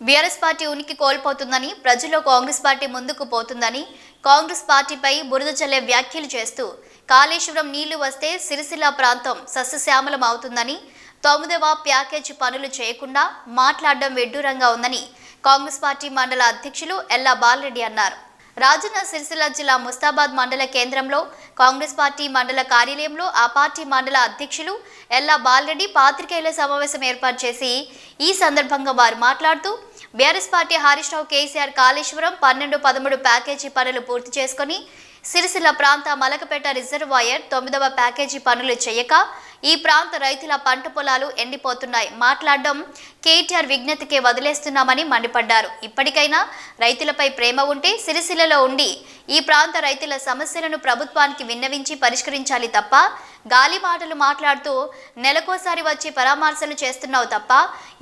BRS party ఉనికి కోల్పోతుందని ప్రజల్లో Congress party ముందుకు పోతుందని కాంగ్రెస్ పార్టీపై బురద చల్లే వ్యాఖ్యలు చేస్తూ కాళేశ్వరం నీళ్ళు వస్తే సిరిసిల్ల ప్రాంతం సస్యశ్యామలం అవుతుందని తొమ్మిదవ ప్యాకేజీ పనులు చేయకుండా మాట్లాడడం విడ్డూరంగా ఉందని కాంగ్రెస్ పార్టీ మండల అధ్యక్షులు ఎల్లా బాలరెడ్డి అన్నారు. రాజన్న సిరిసిల్ల జిల్లా ముస్తాబాద్ మండల కేంద్రంలో కాంగ్రెస్ పార్టీ మండల కార్యాలయంలో ఆ పార్టీ మండల అధ్యక్షులు ఎల్లా బాలరెడ్డి పాత్రికేయుల సమావేశం ఏర్పాటు చేసి ఈ సందర్భంగా వారు మాట్లాడుతూ BRS party Harish Rao KCR Kaleshwaram పన్నెండు పదమూడు ప్యాకేజీ పనులు పూర్తి చేసుకొని సిరిసిల్ల ప్రాంత మలకపేట రిజర్వాయర్ తొమ్మిదవ ప్యాకేజీ పనులు చేయక ఈ ప్రాంత రైతుల పంట పొలాలు ఎండిపోతున్నాయి. మాట్లాడడం కేటీఆర్ విజ్ఞతకే వదిలేస్తున్నామని మండిపడ్డారు. ఇప్పటికైనా రైతులపై ప్రేమ ఉంటే సిరిసిల్లలో ఉండి ఈ ప్రాంత రైతుల సమస్యలను ప్రభుత్వానికి విన్నవించి పరిష్కరించాలి తప్ప గాలి మాటలు మాట్లాడుతూ నెలకోసారి వచ్చి పరామర్శలు చేస్తున్నావు తప్ప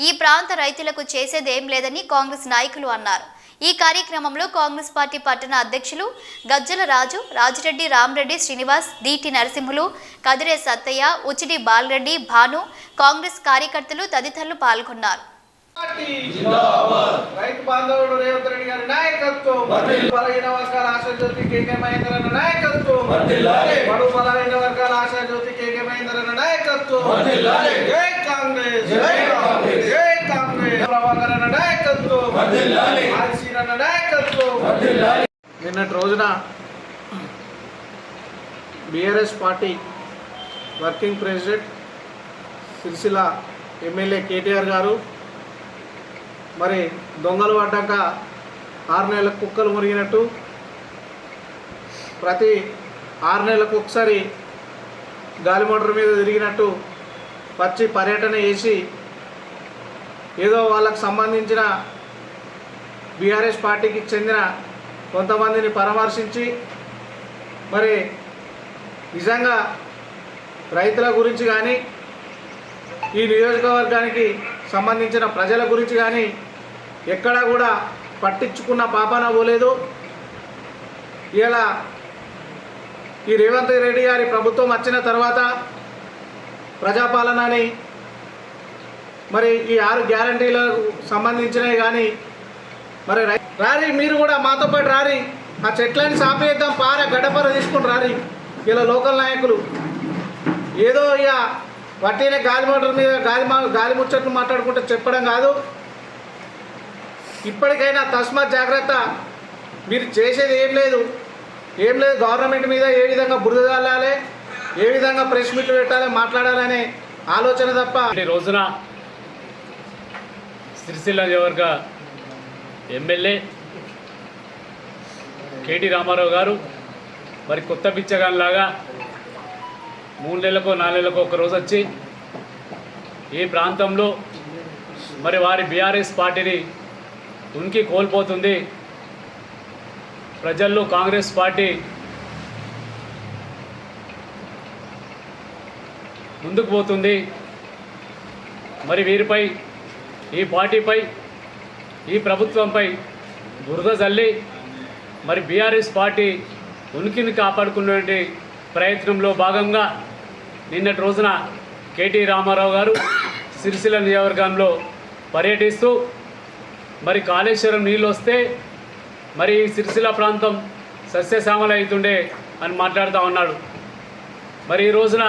ఈ ప్రాంత రైతులకు చేసేదేం లేదని కాంగ్రెస్ నాయకులు అన్నారు. ఈ కార్యక్రమంలో కాంగ్రెస్ పార్టీ పట్టణ అధ్యక్షులు గజ్జల రాజు రాజిరెడ్డి రామరెడ్డి శ్రీనివాస్ దీటి నరసింహులు కదిరే సత్తయ్య ఉచిడి బాలరెడ్డి భాను కాంగ్రెస్ కార్యకర్తలు తదితరులు పాల్గొన్నారు. పార్టీ రైతు బాంధవుడు రేవంత్ రెడ్డి గారి నాయకత్వం. బలహీన వర్గాల ఆశాజ్యోతి కేకే నాయకత్వం. బడు బలహీన వర్గాల ఆశాజ్యోతి కేకే నాయకత్వం. జై నిన్నటి రోజున BRS party working president Sircilla MLA KTR గారు మరి దొంగలు పడ్డాక ఆరు నెలలకు కుక్కలు మురిగినట్టు ప్రతి ఆరు నెలలకు ఒకసారి గాలి మోటార్ మీద తిరిగినట్టు వచ్చి పర్యటన చేసి ఏదో వాళ్ళకు సంబంధించిన బీఆర్ఎస్ పార్టీకి చెందిన కొంతమందిని పరామర్శించి మరి నిజంగా రైతుల గురించి కానీ ఈ నియోజకవర్గానికి సంబంధించిన ప్రజల గురించి కానీ ఎక్కడా కూడా పట్టించుకున్న పాపన పోలేదు. ఇలా ఈ రేవంత్ రెడ్డి గారి ప్రభుత్వం వచ్చిన తర్వాత ప్రజాపాలనని మరి ఈ ఆరు గ్యారంటీలకు సంబంధించినవి కానీ మరి రై- రారి మీరు కూడా మాతో పాటు రారి. ఆ చెట్లని సాపేద్దాం పార గడపర తీసుకుని రారి. ఇలా లోకల్ నాయకులు. ఏదో ఇక వట్టిన గాలి మోటార్ మీద గాలి గాలి ముచ్చట్లు మాట్లాడుకుంటే చెప్పడం కాదు. ఇప్పటికైనా తస్మాత్ జాగ్రత్త. మీరు చేసేది ఏం లేదు. ఏం లేదు గవర్నమెంట్ మీద ఏ విధంగా బురద చల్లాలి ఏ విధంగా ప్రెస్ మీట్లు పెట్టాలి మాట్లాడాలనే ఆలోచన తప్ప ఈ రోజున సిరిసిల్ల నియోజకవర్గ ఎమ్మెల్యే కేటీ రామారావు గారు మరి కొత్త బిచ్చగాన్లాగా మూడు నెలలకో నాలుగు నెలలకో ఒక రోజు వచ్చి ఈ ప్రాంతంలో మరి వారి బీఆర్ఎస్ పార్టీని ఉనికి కోల్పోతుంది. ప్రజల్లో కాంగ్రెస్ పార్టీ ముందుకు పోతుంది. మరి వీరిపై ఈ పార్టీపై ఈ ప్రభుత్వంపై బురద జల్లి మరి బీఆర్ఎస్ పార్టీ ఉనికిని కాపాడుకునే ప్రయత్నంలో భాగంగా నిన్నటి రోజున కేటీ రామారావు గారు సిరిసిల్ల నియోజకవర్గంలో పర్యటిస్తూ మరి కాళేశ్వరం నీళ్ళు వస్తే మరి ఈ సిరిసిల్ల ప్రాంతం సస్యశ్యామలవుతుండే అని మాట్లాడుతూ ఉన్నాడు మరి ఈ రోజున